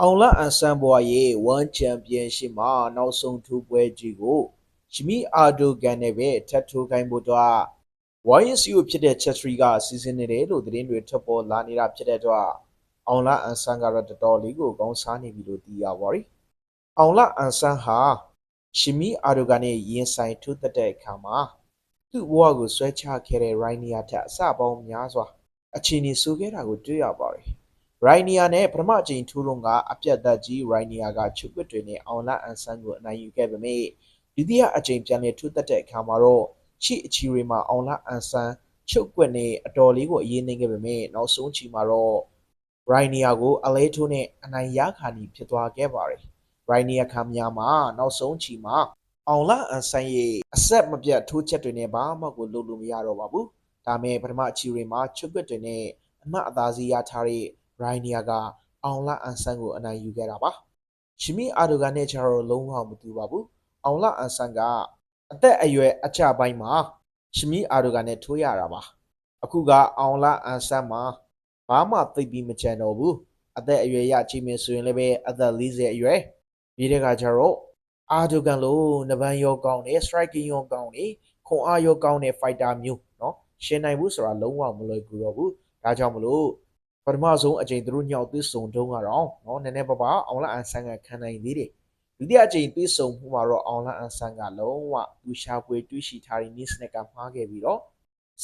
အောင်လအန်ဆန်ဘွားရဲ့1ချန်ပီယံရှစ်မှာနောက်ဆုံးထူးပွဲကြီးကိုရှမီအာဒိုဂန်နဲ့ပဲထပ်ထိုးခိုင်းဖို့တော့ YSU ဖြစ်တဲ့ Chatri ကစီစဉ်နေတယ်လို့သတင်းတွေထွက်ပေါ်လာနေတာဖြစ်တဲ့အတွက်အောင်လအန်ဆန်ကတော့တော်တော်လေးကိုကောင်းစားနေပြီလို့သိရပါတယ်။အောင်လအန်ဆန်ဟာရှမီအာဒိုဂန်နဲ့ရင်ဆိုင်ထိုးသက်တဲ့အခါမှာသူ့ဘဝကိုဆွဲချခဲ့တဲ့ Rainier ထက်အစပေါင်းများစွာအခြေအနေဆိုခဲ့တာကိုတွေ့ရပါတယ်။ ရိုင်နီယာနဲ့ပထမအကြိမ်ထိုးလုံးကအပြတ်သက်ကြီးရိုင်နီယာကချုပ်ကွက်တွေနဲ့အောင်လအန်ဆန်ကိုအနိုင်ယူခဲ့ပေမဲ့ဒုတိယအကြိမ်ပြန်လည်ထိုးသက်တဲ့အခါမှာတော့ချီအချီတွေမှာအောင်လအန်ဆန်ချုပ်ကွက်နဲ့အတော်လေးကိုအရေးနှိမ့်ခဲ့ပေမဲ့နောက်ဆုံးချီမှာတော့ရိုင်နီယာကိုအလဲထိုးနဲ့အနိုင်ရခါနီဖြစ်သွားခဲ့ပါတယ်ရိုင်နီယာခါမယာမှာနောက်ဆုံးချီမှာအောင်လအန်ဆန်ရဲ့အဆက်မပြတ်ထိုးချက်တွေနဲ့ဘာမှကိုလုပ်လို့မရတော့ပါဘူးဒါမဲ့ပထမအချီတွေမှာချုပ်ကွက်တွေနဲ့အမှတ်အသားစီရထားတဲ့ ရိုင်းနီယာကအောင်လအန်ဆန်ကိုအနိုင်ယူခဲ့တာပါရှမီအာဒိုဂန်နဲ့ကျတော့လုံးဝမတူပါဘူးအောင်လအန်ဆန်ကအသက်အရွယ်အချပိုင်းမှာရှမီအာဒိုဂန်နဲ့ထိုးရတာပါအခုကအောင်လအန်ဆန်မှာဘာမှသိပ်ပြီးမချန်တော့ဘူးအသက်အရွယ်ရချိန်မယ်ဆိုရင်လည်းပဲအသက်40အရွယ်ပြီးတဲ့ကကျတော့အာဒိုဂန်လိုနဗန်ရောကောင်းတယ် striking ရောကောင်းတယ်ခွန်အားရောကောင်းတဲ့ fighter မျိုးเนาะရှင်းနိုင်ဘူးဆိုတာလုံးဝမလွယ်ကူတော့ဘူးဒါကြောင့်မလို့ ပထမဆုံးအကြိမ်သူတို့ညောက်သွေးဆုံတုံးကတော့နော်နည်းနည်းပါးပါအောင်လအန်ဆန်ကခံနိုင်သေးတယ်ဒုတိယအကြိမ်သွေးဆုံမှုမှာတော့အောင်လအန်ဆန်ကလုံးဝသူရှာပွေတွေးရှိထားတဲ့ miss နဲ့ကမှားခဲ့ပြီးတော့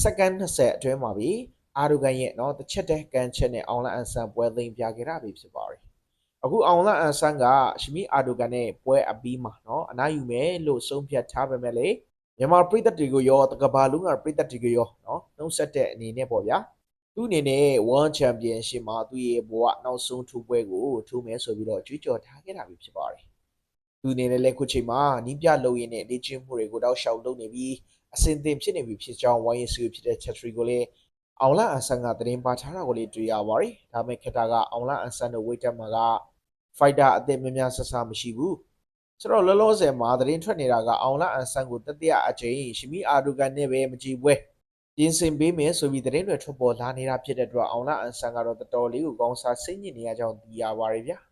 second 20အတွင်းမှာပြီအာဒိုဂန်ရဲ့နော်တစ်ချက်တည်းကန်ချက်နဲ့အောင်လအန်ဆန်ပွဲသိမ်းပြခဲ့တာပဲဖြစ်ပါတယ်အခုအောင်လအန်ဆန်ကရှမီအာဒိုဂန်နဲ့ပွဲအပြီးမှာနော်အနားယူမယ်လို့ဆုံးဖြတ်ထားပေမဲ့လေမြန်မာပြည်သက်တွေကိုရောတကဘာလုံးကပြည်သက်တွေကိုရောနော်နှုတ်ဆက်တဲ့အနေနဲ့ပေါ့ဗျာ သူ့အနေနဲ့ World Championship မှာသူ့ရဲ့ဘဝနောက်ဆုံးထူပွဲကိုထူမယ်ဆိုပြီးတော့ကြွေးကြော်ထားခဲ့တာပဲဖြစ်ပါတယ်။သူအနေနဲ့လည်းခုချိန်မှာနီးပြလုံရင်းနဲ့လေ့ကျင့်မှုတွေကိုတောက်လျှောက်လုပ်နေပြီးအဆင်သင့်ဖြစ်နေပြီဖြစ်ကြောင်းဝိုင်းရစုဖြစ်တဲ့ Chatri ကိုလည်းအောင်လအန်ဆန်ကသတင်းပါထားတာကိုလည်းတွေ့ရပါတယ်။ဒါပေမဲ့ခက်တာကအောင်လအန်ဆန်တို့ဝိတ်တက်မှာက fighter အသစ်များများဆဆမရှိဘူး။ဆိုတော့လောလောဆယ်မှာသတင်းထွက်နေတာကအောင်လအန်ဆန်ကိုတတိယအကြိမ်ရှမီအာဒူကန်နဲ့ပဲမကြည့်ပွဲ ပြင်ဆင်ပေးမယ်ဆိုပြီးသတင်းတွေထွက်ပေါ်လာနေတာဖြစ်တဲ့အတွက်အောင်လအန်ဆန်ကတော့တော်တော်လေးကိုကောင်းစားစိတ်ညစ်နေရကြောင်းသိရပါတယ်ဗျာ။